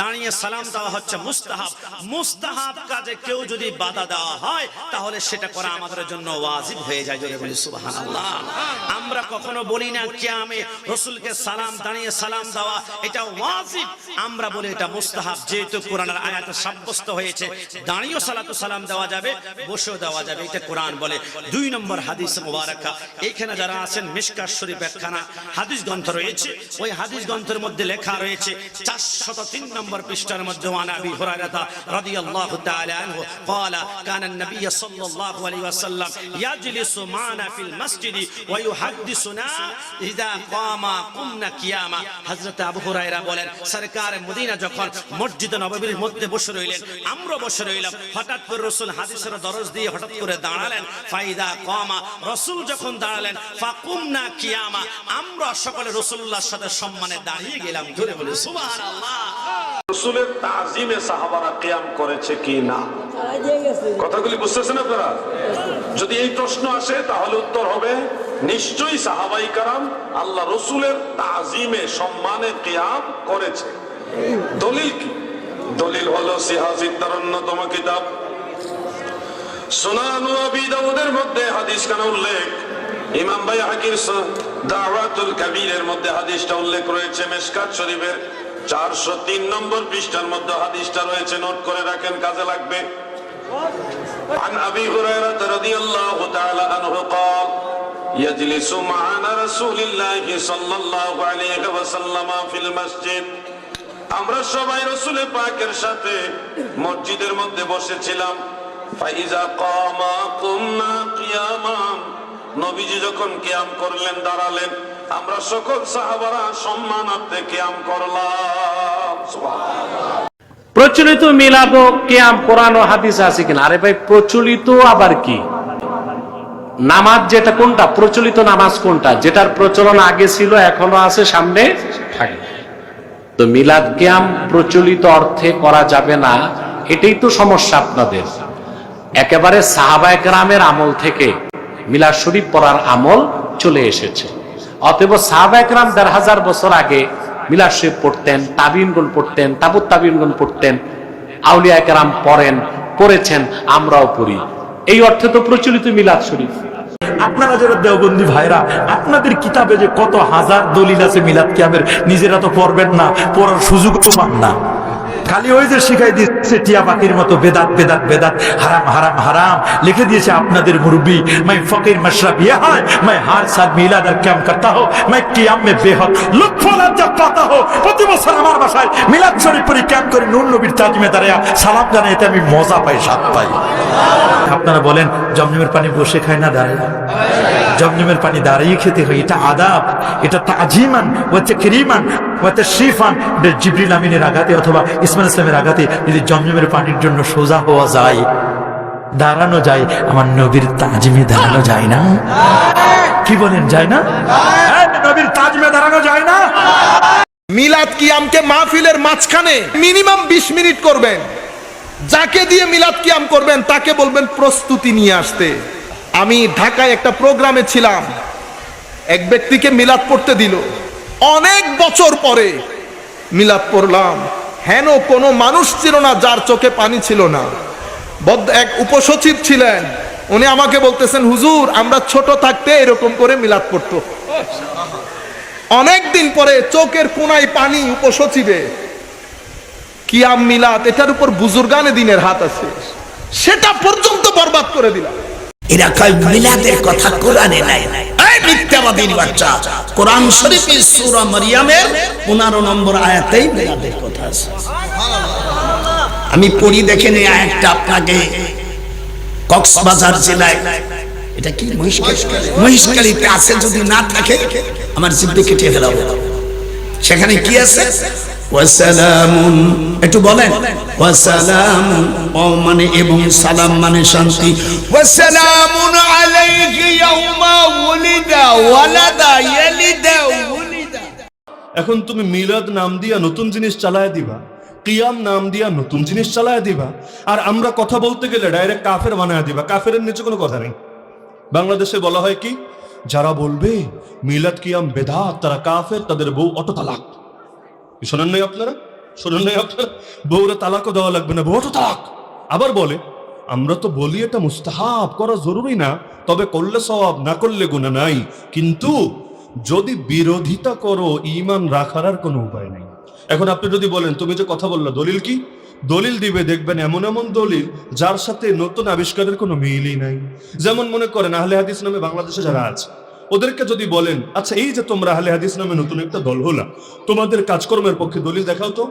দাঁড়িয়ে সালাম দেওয়া হচ্ছে মুস্তাহাব। মুস্তাহাব কাজে কেউ যদি বাধা দেওয়া হয়, তাহলে সেটা করা আমাদের জন্য ওয়াজিব হয়ে যায়। জোরে বলি, সুবহানাল্লাহ। আমরা কখনো বলি না, কিয়ামে রসুলকে সালাম, দাঁড়িয়ে সালাম দেওয়া, এটা ওয়াজিব। আমরা বলি এটা মুস্তাহাব, যেহেতু কোরআনের আয়াতে সাব্যস্ত হয়েছে, দাঁড়িয়েও সালাতু সালাম দেওয়া যাবে, বসেও দেওয়া যাবে, এটা কোরআন বলে। দুই নম্বর হাদিস মুবারাকা। এখানে যারা আছেন, মিশকাত শরীফ একখানা হাদিস গ্রন্থ রয়েছে। ওই হাদিস গ্রন্থের মধ্যে লেখা রয়েছে, চারশত তিন নম্বর পৃষ্ঠার মধ্যে ওয়ান আবি হুরায়রা রাদিয়াল্লাহু তাআলা আনহু قال كان النبي صلى الله عليه وسلم يجلس معنا في المسجد ويحدثنا اذا قام قمنا قياما হযরত আবু হুরায়রা বলেন সরকার মদিনা যখন মসজিদ নববীর মধ্যে বসে রইলেন আমরা বসে রইলাম হঠাৎ করে রাসূল হাদিসের দরজ দিয়ে হঠাৎ করে দাঁড়ালেন ফাইদা কামা রাসূল যখন দাঁড়ালেন ফাকুমনা কিয়ামা আমরা সকলে রাসূলুল্লাহর সাথে সম্মানে দাঁড়িয়ে গেলাম জোরে বলে সুবহানাল্লাহ রসুলের তাজিমে সাহাবারা কিয়াম করেছে কি না? কথাগুলি বুঝতেছেন আপনারা? যদি এই প্রশ্ন আসে, তাহলে উত্তর হবে, নিশ্চয়ই সাহাবাই কারাম আল্লাহ রসুলের তাজিমে সম্মানে কেয়াম করেছে। দলিল কি? দলিল হলো সিহাজিদ্দার অন্যতম কিতাব। সুনান আবি দাউদের মধ্যে হাদিস খান উল্লেখ? ইমাম ভাই হাকির দাওয়াতুল কাবীরের মধ্যে হাদিসটা উল্লেখ রয়েছে মেশকাত শরীফের চারশো তিন নম্বর পৃষ্ঠার মধ্যে হাদিসটা রয়েছে নোট করে রাখেন কাজে লাগবে عن ابي هريره رضي الله تعالى عنه قال يجلس معنا رسول الله صلى الله عليه وسلم في المسجد আমরা সবাই রসুল পাকের সাথে মসজিদের মধ্যে বসেছিলাম ফাইজা কামা কুমনা কিয়ামা নবীজি যখন কিয়াম করলেন দাঁড়ালেন আমরা সকল সাহাবারা সম্মানার্থে কিয়াম করলাম। প্রচলিত মিলাদ কেয়াম কোরআন ও হাদিস আছে কিনা? আরে ভাই, প্রচলিত আবার কি? নামাজ যেটা কোনটা? প্রচলিত নামাজ কোনটা? যেটার প্রচলন আগে ছিল এখনও আছে, সামনে থাকবে তো মিলাদ কেয়াম প্রচলিত অর্থে করা যাবে না, এটাই তো সমস্যা আপনাদের। একেবারে সাহাবা একরামের আমল থেকে মিলাদ শরীফ পড়ার আমল চলে এসেছে। অতএব সাহবাকরাম দেড় হাজার বছর আগে মিলাশে পড়তেন তাবিনগুন পড়তেন, তাবুত তাবিনগুন পড়তেন, আউলিয়া একরাম পড়েন, পড়েছেন, আমরাও পড়ি। এই অর্থে তো প্রচলিত মিলাদ শরীফ আপনারা যারা দেওবন্দি ভাইরা, আপনাদের কিতাবে যে কত হাজার দলিল আছে মিলাদ কিয়ামের, নিজেরা তো পড়বেন না, পড়ার সুযোগ তো পান না। খালি ওই যে শিখাই দিচ্ছে টিয়া পাখির মতো বেদাত বেদাত বেদাত। হারাম হারাম হারাম। লিখে দিয়েছে আপনাদের মুরব্বী, মাই ফকির মশরা ইয়ে হয়, মাই হার সাল মিলাদ আর ক্যাম করতা হো, মাই কিয়াম মে বেহদ লক্ষ লাজ্জা পাতা হো। প্রতি বছর আমার বাসায় মিলাদ শরীফ পরি ক্যাম্প করে নুন নবীর তাজিমে দাঁড়ায় সালাম জানাই আমি মজা পাই, স্বাদ পাই। আপনারা বলেন, জমজমের পানি বসে খায় না দাঁড়ায় জমজমের পানি দাঁড়িয়ে খেতে হয়, এটা আদাব, এটা তাজিমান হচ্ছে ক্রিমান জিবরিল আমিনের আঘাতে অথবা ইসলামের আঘাতে যদি জমজমের পানির জন্য সোজা হওয়া যায় দাঁড়ানো যায় আমার নবীর তাজমে দাঁড়ানো যায় না। কি বলেন যায় না? হ্যাঁ, নবীর তাজমে দাঁড়ানো যায় না। মিলাদ কিয়ামকে মাহফিলের মাঝখানে মিনিমাম বিশ মিনিট করবেন। যাকে দিয়ে মিলাদ কিয়াম করবেন তাকে বলবেন প্রস্তুতি নিয়ে আসতে। আমি ঢাকায় একটা প্রোগ্রামে ছিলাম। এক ব্যক্তিকে মিলাদ পড়তে দিল। অনেক বছর পরে মিলাদ পড়লাম। হেন কোনো মানুষ ছিল না, যার চোখে পানি ছিল না। বদ্ধ এক উপসচিব ছিলেন, উনি আমাকে বলতেছেন, হুজুর, আমরা ছোট থাকতে এরকম করে মিলাদ পড়তো। অনেক দিন পরে চোখের কোনায় পানি উপসচিবে। কিয়াম মিলাদ, এটার উপর বুজুর্গানে দিনের হাত আছে। সেটা পর্যন্ত বরবাদ করে দিলাম। এরা কয় মিলাদের কথা কোরআনে নাই। এই মিথ্যাবাদীর বাচ্চা। কোরআন শরীফের সূরা মারিয়ামের 15 নম্বর আয়াতেই মিলাদের কথা আছে। আমি পড়ি দেখে নেই আয়াতটা আপনাকে। কক্সবাজার জেলায়। এটা কি, মহিষকালী? মহিষকালীতে আছে যদি না থাকে, আমার জিব্বে কেটে ফেলাবো। সেখানে কি আছে? ওয়াসালামুন একটু বলেন ওয়াসালামুন ও মানে এবং সালাম মানে শান্তি। ওয়াসালামুন আলাইহি ইয়াউমা ওয়ালিদা ওয়ালাদা ইয়ালিদা এখন তুমি মিলাদ নাম দিয়া নতুন জিনিস চালায় দিবা কিয়াম নাম দিয়া নতুন জিনিস চালায় দিবা আর আমরা কথা বলতে গেলে ডাইরেক্ট কাফের বানায় দিবা কাফের নিচে কোনো কথা নেই। বাংলাদেশে বলা হয় কি যারা বলবে মিলাদ কিয়াম বেদাত তারা কাফের তাদের বউ অটো তালাক শোনেন নাই আপনারা? শোনেন নাই আপনার? বউরা তালাকও দেওয়া লাগবে না, বউ তো তালাক। আবার বলে, আমরা তো বলি এটা মুস্তাহাব, করা জরুরি না, তবে করলে সব না করলে গুণা নাই। কিন্তু যদি বিরোধিতা করো ইমান রাখার আর কোনো উপায় নেই। এখন আপনি যদি বলেন, তুমি যে কথা বলল, দলিল কি? দলিল দিবে, দেখবেন এমন এমন দলিল, যার সাথে নতুন আবিষ্কারের কোনো মিলই নাই। যেমন মনে করেন, আহলে হাদিস নামে বাংলাদেশে যারা আছে ওদেরকে যদি বলেন আচ্ছা এই যে তোমরা আহলে হাদিস নামে নতুন একটা দল হলা, তোমাদের কাজকর্মের পক্ষে দলিল দেখাও তো।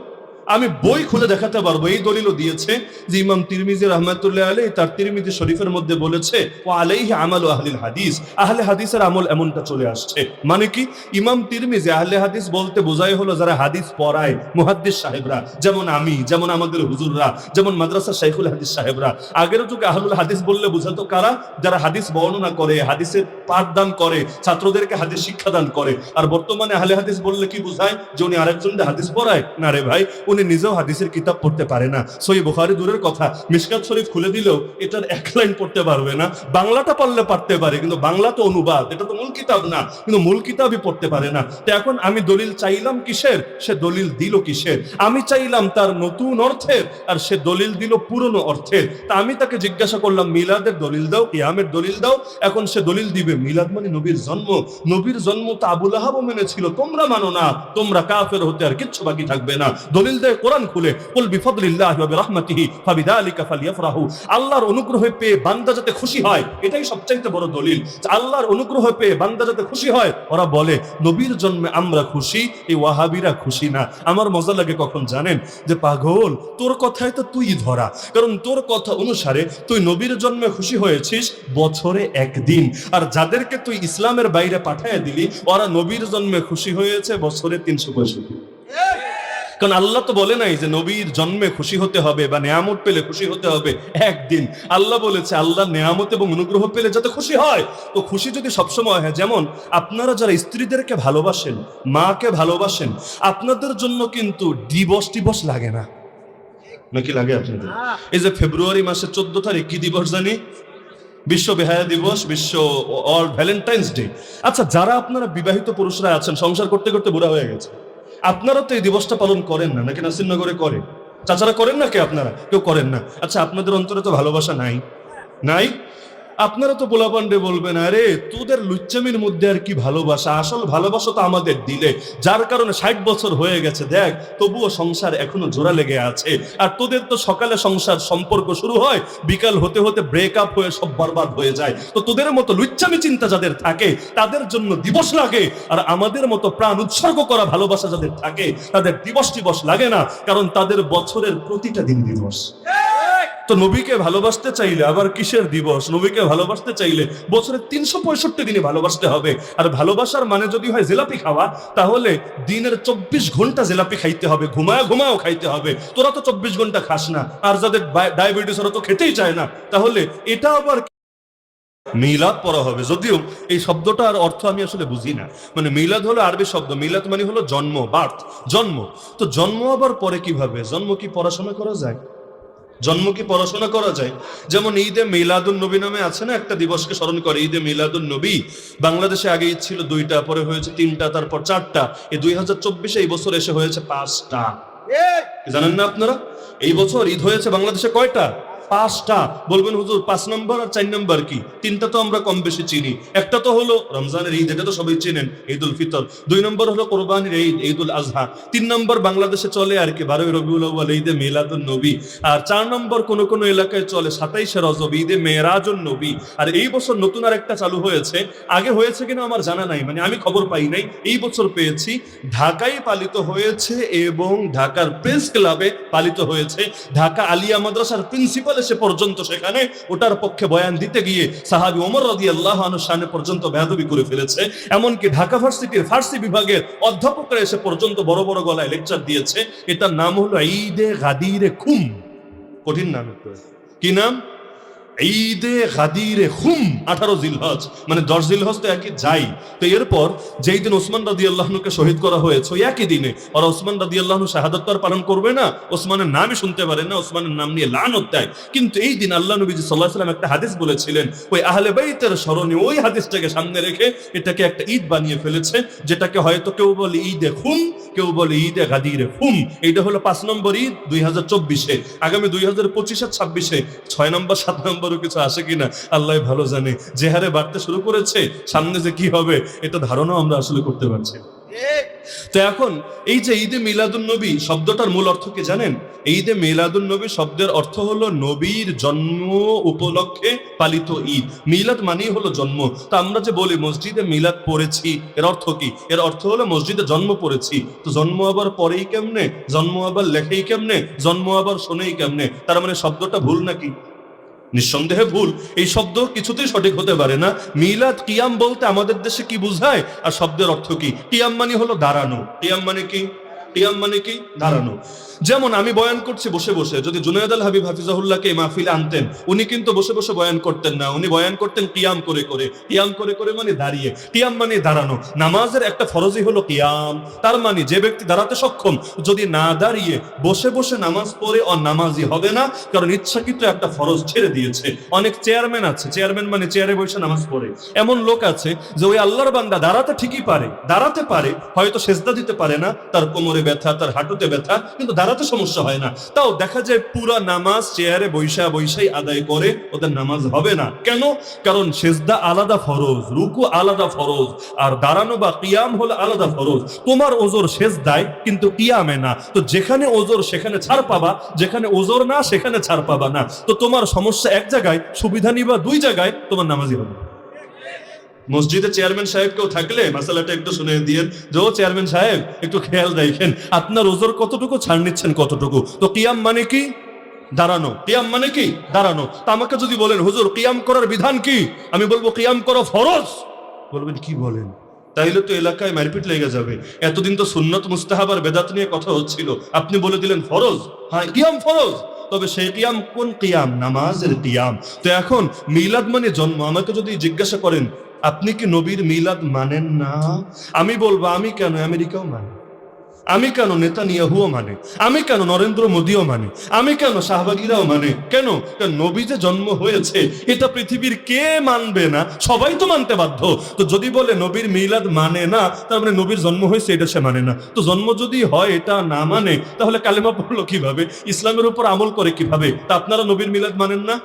আমি বই খুলে দেখাতে পারব। এই দলিলও দিয়েছে যে ইমাম তিরমিজি রহমতুল্লাহ আলী তার তিরমিজি শরীফের মধ্যে বলেছে ও আলাইহি আমাল আহলিল হাদিস। আহলে হাদিসের আমল এমনটা চলে আসছে। মানে কি? ইমাম তিরমিজি আহলে হাদিস বলতে বোঝাই হলো যারা হাদিস পড়ায়, মুহাদ্দিস সাহেবরা, যেমন আমি, যেমন আমাদের হুজুররা, যেমন মাদ্রাসা শাইখুল হাদিস সাহেবরা। আগের যুগে আহলুল হাদিস বললে বোঝাতো কারা? যারা হাদিস বর্ণনা করে, হাদিসের পাঠদান করে, ছাত্রদেরকে হাদিস শিক্ষাদান করে। আর বর্তমানে আহলে হাদিস বললে কি বোঝায়? যে উনি আরেকজনকে হাদিস পড়ায়? না রে ভাই উনি নিজেও হাদিসের কিতাব পড়তে পারে না। সই বুখারি দূরের কথা, মিশকাত শরীফ খুলে দিলেও এটার এক লাইন পড়তে পারবে না। বাংলাটা পারলে পারতে পারে, কিন্তু বাংলা তো অনুবাদ, এটা তো মূল কিতাব না, কিন্তু মূল কিতাবই পড়তে পারে না। তো এখন আমি দলিল চাইলাম কিসের? সে দলিল দিল কিসের? আমি চাইলাম তার নতুন অর্থের, আর সে দলিল দিল পুরনো অর্থের। তা আমি তাকে জিজ্ঞাসা করলাম, মিলাদের দলিল দাও, কিয়ামের দলিল দাও। এখন সে দলিল দিবে, মিলাদ মানে নবীর জন্ম। নবীর জন্ম তো আবুল আহাবও মেনেছিল, তোমরা মানো না, তোমরা কাফের হতে আর কিচ্ছু বাকি থাকবে না। দলিল দেয় কোরআন খুলে, কুল বিফদলিল্লাহি ওয়া বিরহমাতিহি ফাবিযালিকা আল্লাহর অনুগ্রহ পেয়ে বান্দা যাতে খুশি হয়, এটাই সবচাইতে বড় দলিল। আল্লাহর অনুগ্রহ পেয়ে বান্দা যাতে খুশি হয়, ওরা বলে, নবীর জন্মে আমরা খুশি, এই ওয়াহাবিরা খুশি না। আমার মজা লাগে কখন জানেন? যে পাগল, তোর কথায় তো তুই ধরা। কারণ তোর কথা অনুসারে তুই নবীর জন্মে খুশি হয়েছিস বছরে একদিন। আর যাদেরকে তুই ইসলামের বাইরে পাঠায় দিলি, ওরা নবীর জন্মে খুশি হয়েছে বছরে তিনশো পঁয়ষট্টি। কারণ আল্লাহ তো বলে নাই যে নবীর জন্মে খুশি হতে হবে বা নেয়ামত পেলে খুশি হতে হবে একদিন। আল্লাহ বলেছে, আল্লাহ নেয়ামত এবং অনুগ্রহ পেলে যাতে খুশি হয়। তো খুশি যদি সবসময় হয়, যেমন আপনারা যারা স্ত্রীদেরকে ভালোবাসেন, মাকে ভালোবাসেন, আপনাদের জন্য কিন্তু ডিবস টিবস লাগে না। নাকি লাগে আপনাদের? এই যে ফেব্রুয়ারি মাসের চোদ্দ তারিখ, কি দিবস জানি? বিশ্ব বেহায়া দিবস, বিশ্ব অল ভ্যালেন্টাইন্স ডে আচ্ছা যারা আপনারা বিবাহিত পুরুষরা আছেন, সংসার করতে করতে বুড়া হয়ে গেছে আপনারা তো এই দিবসটা পালন করেন না, নাকি নাসিরনগরে করে? চাচারা করেন না কে আপনারা? কেউ করেন না। আচ্ছা আপনাদের অন্তরে তো ভালোবাসা নাই। নাই? আপনারা তো পোলাপান্ডে বলবেন, আরে, তোদের লুচ্চামির মধ্যে আর কি ভালোবাসা? আসল ভালোবাসা তো আমাদের দিলে। যার কারণে ষাট বছর হয়ে গেছে, দেখ, তবুও সংসার এখনও জোড়া লেগে আছে। আর তোদের তো সকালে সংসার সম্পর্ক শুরু হয়, বিকাল হতে হতে ব্রেকআপ হয়ে সব বরবাদ হয়ে যায়। তো তোদের মতো লুচ্চামি চিন্তা যাদের থাকে, তাদের জন্য দিবস লাগে। আর আমাদের মতো প্রাণ উৎসর্গ করা ভালোবাসা যাদের থাকে, তাদের দিবস দিবস লাগে না, কারণ তাদের বছরের প্রতিটা দিন দিবস। তো নবীকে ভালোবাসতে চাইলে আবার কিসের দিবস? নবীকে ভালোবাসতে চাইলে বছরে তিনশো পঁয়ষট্টি দিনে ভালোবাসতে হবে। আর ভালোবাসার মানে যদি হয় জিলাপি খাওয়া, তাহলে দিনের চব্বিশ ঘণ্টা জিলাপি খাইতে হবে। ঘুমায় ঘুমায়ও খাইতে হবে। তোরা তো চব্বিশ ঘণ্টা খাস না। আর যাদের ডায়াবেটিস, ওরা তো খেতেই চায় না। তাহলে এটা আবার মিলাদ পড়া হবে। যদিও এই শব্দটার অর্থ আমি আসলে বুঝি না। মানে মিলাদ হলো আরবি শব্দ। মিলাদ মানে হলো জন্ম, বার্থ, জন্ম। তো জন্ম আবার পরে কীভাবে? জন্ম কি পড়াশোনা করা যায়? জন্ম কি পড়াশোনা করা যায়? যেমন ঈদে মিলাদুল নবী নামে আছে না একটা দিবসকে স্মরণ করে ঈদে মিলাদুল নবী। বাংলাদেশে আগে ঈদ ছিল দুইটা পরে হয়েছে তিনটা তারপর চারটা। এই দুই হাজার চব্বিশে এই বছর এসে হয়েছে পাঁচটা। জানেন না আপনারা? এই বছর ঈদ হয়েছে বাংলাদেশে কয়টা? পাঁচটা, বলবেন হুজুর, পাঁচ নম্বর আর চার নম্বর কি? তিনটা তো আমরা কম বেশি চিনি। একটা তো হলো রমজানের ঈদ, এটা তো সবাই চেনেন ঈদ উল ফিতর। দুই নম্বর হলো কোরবানির ঈদ ঈদ উল আজহা। তিন নম্বর বাংলাদেশে চলে আর কি, বারোই রবিউল আউ্বাল ঈদে মিলাদুন নবী। আর চার নম্বর কোন কোন এলাকায় চলে, সাতাইশে রজব, ঈদে মেয়েরাজুন নবী। আর এই বছর নতুন আর একটা চালু হয়েছে। আগে হয়েছে কিনা আমার জানা নাই মানে আমি খবর পাই নাই। এই বছর পেয়েছি, ঢাকায় পালিত হয়েছে এবং ঢাকার প্রেস ক্লাবে পালিত হয়েছে। ঢাকা আলিয়া মাদ্রাসার প্রিন্সিপাল এসে পর্যন্ত সেখানে ওটার পক্ষে বয়ান দিতে গিয়ে সাহাবি ওমর রাজি আল্লাহ সামনে পর্যন্ত ভেদবি করে ফেলেছে। এমনকি ঢাকা ভার্সিটির ফার্সি বিভাগের অধ্যাপকরা এসে পর্যন্ত বড় বড় গলায় লেকচার দিয়েছে। এটার নাম হলো ঈদে গাদিরে খুম। কঠিন নাম কি নাম? ঈদে হুম, আঠারো মানে দশ জিলহজ তো যাই। তো এরপর যেই দিন শহীদ করা হয়েছে একই দিনে ওসমান পালন করবে না, ওসমানের নামই শুনতে পারে না, ওসমানের নাম নিয়ে কিন্তু এই দিন আল্লাহ নবীজি একটা হাদিস বলেছিলেন, ওই আহলে বাইতের স্মরণে ওই হাদিসটাকে সামনে রেখে এটাকে একটা ঈদ বানিয়ে ফেলেছে, যেটাকে হয়তো কেউ বলে ঈদে হুম, কেউ বলে ঈদে গাদিরে হুম। এইটা হলো পাঁচ নম্বর ঈদ দুই হাজার চব্বিশে। আগামী দুই হাজার পঁচিশে, ছাব্বিশে, ছয় নম্বর, সাত নম্বরও কিছু আসে কিনা, আল্লাহ ভালো জানে। যে হারে বাড়তে শুরু করেছে, সামনে যে কি হবে, এটা ধারণাও আমরা আসলে করতে পারছি। তো এখন, এই যে ঈদে মিলাদুন নবী, শব্দটার মূল অর্থ কি জানেন? ঈদে মিলাদুন নবী শব্দের অর্থ হলো নবীর জন্ম উপলক্ষে পালিত ঈদ। মিলাদ মানেই হলো জন্ম। তো আমরা যে বলি, মসজিদে মিলাদ পড়েছি, এর অর্থ কি? এর অর্থ হলো মসজিদে জন্ম পড়েছি। তো জন্ম আবার পরেই কেমনে? জন্ম আবার লেখেই কেমনে? জন্ম আবার শোনেই কেমনে? তার মানে শব্দটা ভুল নাকি? নিঃসন্দেহে ভুল। এই শব্দ কিছুতেই সঠিক হতে পারে না। মিলাদ, কিয়াম বলতে আমাদের দেশে কি বুঝায়? আর শব্দের অর্থ কি? কিয়াম মানে হলো দাঁড়ানো। কিয়াম মানে কি? কিয়াম মানে কি? দাঁড়ানো। যেমন আমি বয়ান করছি, বসে বসে। যদি জুনায়দ আল হাবিব হাফিজাহুল্লাহকে মাহফিলে আনতেন, উনি কিন্তু বসে বসে বয়ান করতেন না। উনি বয়ান করতেন কিয়াম করে করে। কিয়াম করে করে মানে দাঁড়িয়ে। কিয়াম মানে দাঁড়ানো। নামাজের একটা ফরজই হলো কিয়াম। তার মানে যে ব্যক্তি দাঁড়াতে সক্ষম, যদি না দাঁড়িয়ে বসে বসে নামাজ পড়ে, ও নামাজি হবে না, কারণ ইচ্ছাকৃত একটা ফরজ ছেড়ে দিয়েছে। অনেক চেয়ারম্যান আছে। চেয়ারম্যান মানে চেয়ারে বসে নামাজ পড়ে। এমন লোক আছে যে ওই আল্লাহর বান্দা দাঁড়াতে ঠিকই পারে। দাঁড়াতে পারে, হয়তো সেজদা দিতে পারে না, তার কোমরে ব্যথা, তার হাঁটুতে ব্যথা, কিন্তু দাঁড়াতে সমস্যা হয় না। তাও দেখা যায় পুরা নামাজ চেয়ারে বৈশা বৈশাই আদায় করে ওদের নামাজ হবে না। কেন? কারণ সেজদা আলাদা ফরজ, রুকু আলাদা ফরজ, আর দাঁড়ানো বা কিয়াম হলো আলাদা ফরজ। তোমার ওজোর শেষ সেজদায় কিন্তু কিয়ামে না। তো যেখানে ওজোর সেখানে ছাড় পাবা, যেখানে ওজোর না সেখানে ছাড় পাবা না। তো তোমার সমস্যা এক জায়গায়, সুবিধা নিবা দুই জায়গায়, তোমার নামাজি হবে মসজিদে চেয়ারম্যান সাহেব কেউ থাকলে মাসালাটা একটু শুনে দিয়ে যে, ও চেয়ারম্যান সাহেব, একটু খেয়াল রাখেন, আপনার ওজোর কতটুকু, ছাড় নিচ্ছেন কতটুকু? তো কিয়াম মানে কি? দাঁড়ানো। কিয়াম মানে কি? দাঁড়ানো। তা আমাকে যদি বলেন, হুজুর, কিয়াম করার বিধান কি? আমি বলব, কিয়াম করা ফরজ। বলবেন, কি বলেন? তাইলে তো এলাকায় মারপিট লেগে যাবে। এতদিন তো সুন্নত, মুস্তাহাব আর বেদাত নিয়ে কথা হচ্ছিল। আপনি বলে দিলেন, ফরজ? হ্যাঁ কিয়াম ফরজ। তবে সেই কিয়াম কোন কিয়াম? নামাজের কিয়াম। তো এখন মিলাদ মানে জন্ম। আমাকে যদি জিজ্ঞাসা করেন আপনি কি নবীর মিলাদ মানেন না? আমি বলব, আমি কেন আমেরিকাও মানে? আমি কেন নেতা নিয়াহুও মানে? আমি কেন নরেন্দ্র মোদীও মানে? আমি কেন শাহবাগিরাও মানে? কেন? নবী যে জন্ম হয়েছে, এটা পৃথিবীর কে মানবে না? সবাই তো মানতে বাধ্য। তো যদি বলে নবীর মিলাদ মানে না, তার মানে নবীর জন্ম হয়েছে, এটা সে মানে না। তো জন্ম যদি হয়, এটা না মানে তাহলে কালেমা পড়ল কীভাবে? ইসলামের উপর আমল করে কীভাবে? তা আপনারা নবীর মিলাদ মানেন না?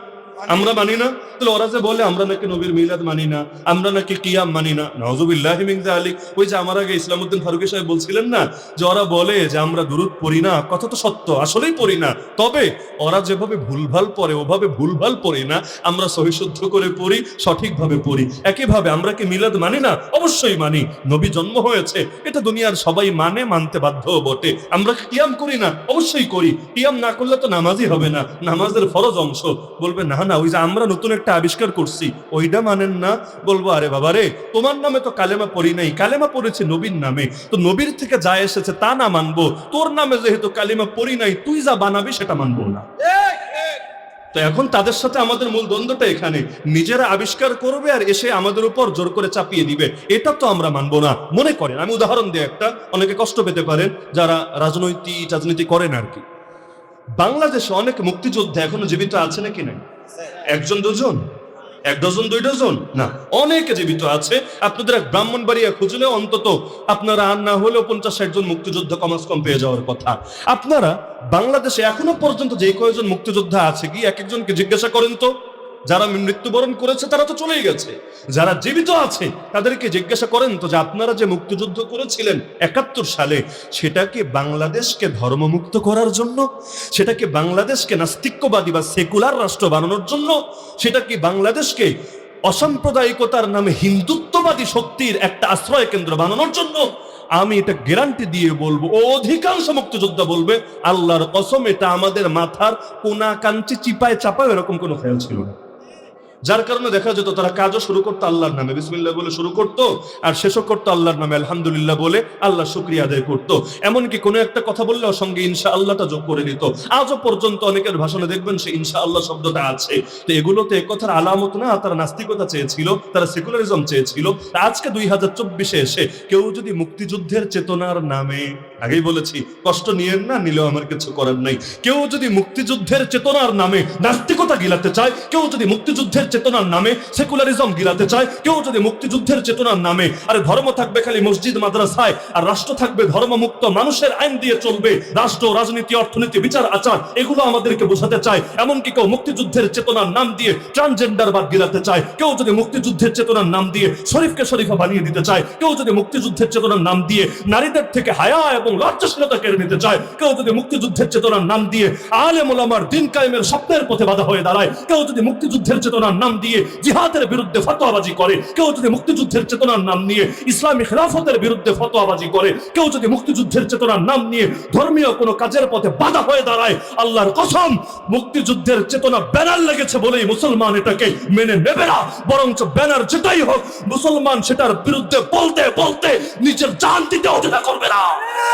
আমরা মানি না। তাহলে ওরা যে বলে, আমরা নাকি নবীর মিলাদ মানি না, আমরা নাকি কিয়াম মানি না। নজুবিল্লাহ আলী ওই যে আমার আগে ইসলামউদ্দিন ফারুকি সাহেব বলছিলেন না, যে ওরা বলে যে আমরা দুরুদ পড়ি না, কথা তো সত্য, আসলেই পড়ি না। তবে ওরা যেভাবে ভুলভাল পড়ে, ওভাবে ভুলভাল পড়ি না, আমরা সহিশুদ্ধ করে পড়ি, সঠিকভাবে পড়ি। একইভাবে আমরা কি মিলাদ মানি না? অবশ্যই মানি। নবী জন্ম হয়েছে, এটা দুনিয়ার সবাই মানে মানতে বাধ্য বটে। আমরা কিয়াম করি না? অবশ্যই করি। কিয়াম না করলে তো নামাজই হবে না। নামাজের ফরজ অংশ। বলবে না না, ওই যে আমরা নতুন একটা আবিষ্কার করছি, ওইটা মানেন না বলব, আরে বাবা রে, তোমার নামে তো কালেমা পড়ি নাই, কালেমা পড়েছে নবীর নামে, তো নবীর থেকে যা এসেছে তা না মানবো, তোর নামে যেহেতু কালেমা পড়ি নাই, তুই যা বানাবি সেটা মানবো না। তো এখন তাদের সাথে আমাদের মূল দ্বন্দ্বটা এখানে, নিজেরা আবিষ্কার করবে আর এসে আমাদের উপর জোর করে চাপিয়ে দিবে, এটা তো আমরা মানবো না, মনে করেন, আমি উদাহরণ দিই একটা, অনেকে কষ্ট পেতে পারেন, যারা রাজনৈতিক, রাজনীতি করেন আর কি। বাংলাদেশে অনেক মুক্তিযোদ্ধা এখনও জীবিত আছে নাকি নাই? একজন দুজন? এক ডজন, দুই ডজন? না, অনেকে জীবিত আছে। আপনাদের এক ব্রাহ্মণবাড়িয়া খুঁজলে অন্তত আপনারা আর না হলেও পঞ্চাশ, ষাট জন মুক্তিযোদ্ধা কমাস কম পেয়ে যাওয়ার কথা। আপনারা বাংলাদেশে এখনও পর্যন্ত যে কয়েকজন মুক্তিযোদ্ধা আছে কি, এক একজনকে জিজ্ঞাসা করেন তো? যারা মৃত্যুবরণ করেছে, তারা তো চলেই গেছে। যারা জীবিত আছে, তাদেরকে জিজ্ঞাসা করেন, তো যে আপনারা যে মুক্তিযুদ্ধ করেছিলেন একাত্তর সালে, সেটা কি বাংলাদেশকে ধর্মমুক্ত করার জন্য? সেটা কি বাংলাদেশকে নাস্তিক্যবাদী বা সেকুলার রাষ্ট্র বানানোর জন্য? সেটা কি বাংলাদেশকে অসাম্প্রদায়িকতার নামে হিন্দুত্ববাদী শক্তির একটা আশ্রয় কেন্দ্র বানানোর জন্য? আমি এটা গ্যারান্টি দিয়ে বলব, অধিকাংশ মুক্তিযোদ্ধা বলবে, আল্লাহর কসম, এটা আমাদের মাথার কোনা কাঞ্চি চিপায় চাপায় এরকম কোনো খেয়াল ছিল না। যার কারণে দেখা যেত তারা কাজও শুরু করতো আল্লাহর নামে। বিসমিল্লাহ বলে শুরু করতো, আর শেষও করতো আল্লাহর নামে। আলহামদুলিল্লাহ বলে আল্লাহ শুক্রিয়া আদায় করতো। এমনকি কোনো একটা কথা বললে ওর সঙ্গে ইনশা আল্লাহটা যোগ করে দিত। আজও পর্যন্ত অনেকের ভাষণে দেখবেন সে ইনশা আল্লাহ শব্দটা আছে। তো এগুলোতে এ কথার আলামত না, তারা নাস্তিকতা চেয়েছিল, তারা সেকুলারিজম চেয়েছিল। আজকে দুই হাজার চব্বিশে এসে কেউ যদি মুক্তিযুদ্ধের চেতনার নামে আগেই বলেছি, কষ্ট নিয়েন না, নিলেও আমার কিছু করার নাই। কেউ যদি মুক্তিযুদ্ধের চেতনার নামে নাস্তিকতা গিলাতে চায়, কেউ যদি মুক্তিযুদ্ধের চেতনার নামে সেকুলারিজম গিলাতে চায়, কেউ যদি মুক্তিযুদ্ধের চেতনার নামে, আরে ধর্ম থাকবে খালি মসজিদ, মাদ্রাসায়, আর রাষ্ট্র থাকবে ধর্মমুক্ত, মানুষের আইন দিয়ে চলবে, রাষ্ট্র, রাজনীতি, অর্থনীতি, বিচার, আচার, এগুলো আমাদেরকে বোঝাতে চায়, এমনকি কেউ মুক্তিযুদ্ধের চেতনার নাম দিয়ে ট্রান্সজেন্ডার বাদ গিলাতে চায়, কেউ যদি মুক্তিযুদ্ধের চেতনার নাম দিয়ে শরীফকে শরীফা বানিয়ে দিতে চায়, কেউ যদি মুক্তিযুদ্ধের চেতনার নাম দিয়ে নারীদের থেকে হায়া এবং লজ্জাশীলতা কেড়ে নিতে চায়। কেউ যদি মুক্তিযুদ্ধের চেতনার নাম দিয়ে আলেম ওলামার দিন কায়েমের স্বপ্নের পথে বাধা হয়ে দাঁড়ায়, কেউ যদি মুক্তিযুদ্ধের চেতনার নাম দিয়ে জিহাদের বিরুদ্ধে ফতোয়াবাজি করে, কেউ যদি মুক্তিযুদ্ধের চেতনার নাম নিয়ে ইসলামী খেলাফতের বিরুদ্ধে ফতোয়াবাজি করে, কেউ যদি মুক্তিযুদ্ধের চেতনার নাম নিয়ে ধর্মীয় কোনো কাজের পথে বাধা হয়ে দাঁড়ায়, আল্লাহর কসম, মুক্তিযুদ্ধের চেতনা ব্যানার লেগেছে বলেই মুসলমান এটাকে মেনে নেবে না। বরঞ্চ ব্যানার যেটাই হোক, মুসলমান সেটার বিরুদ্ধে বলতে বলতে নিজের জান দিতে অবহেলা করবে না।